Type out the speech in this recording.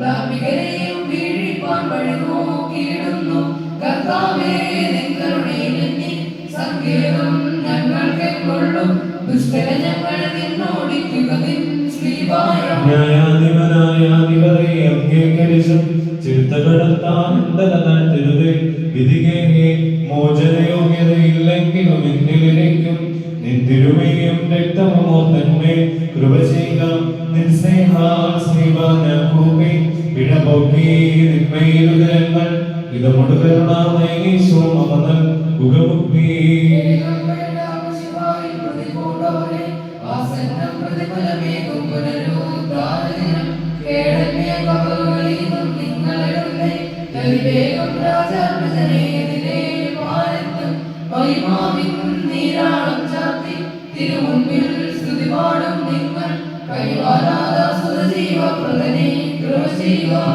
ധാർമ്മികരെയും വീഴിപ്പാൻ വഴി നോക്കിയിടുന്നു. കർത്താവേ നിങ്ങളുടെ എണ്ണി സങ്കേതം ഞങ്ങൾക്ക് കൊള്ളും ദുഷ്ടരെ ഞങ്ങൾ നിന്നോടിക്കുക നിൻ ശ്രീവായം ന്യായാധിപനായാധിപരെ അംഗീകരിച്ചും ചിത്തകടത്താനന്ദരുതേ വിധികേ മോചനയോഗ്യതയില്ലെങ്കിലും എന്നിലിരിക്കും നിന്തിരുമയും രക്തമോർത്തന്മേ കൃപ ചെയ്യുക സ്നേഹാനൂപി പിഴപൊക്കി നിന്മയിലുദരങ്ങൾ ഇതമൊട് കരുണാമയീശോ മമനൽ ഉഗമുക്തി തിരുമുൻപിൽ സ്തുതി പാടും നിങ്ങൾ. കൈവാരാധ സുതജീവ പ്രദനെ കൃപ ചെയ്യുക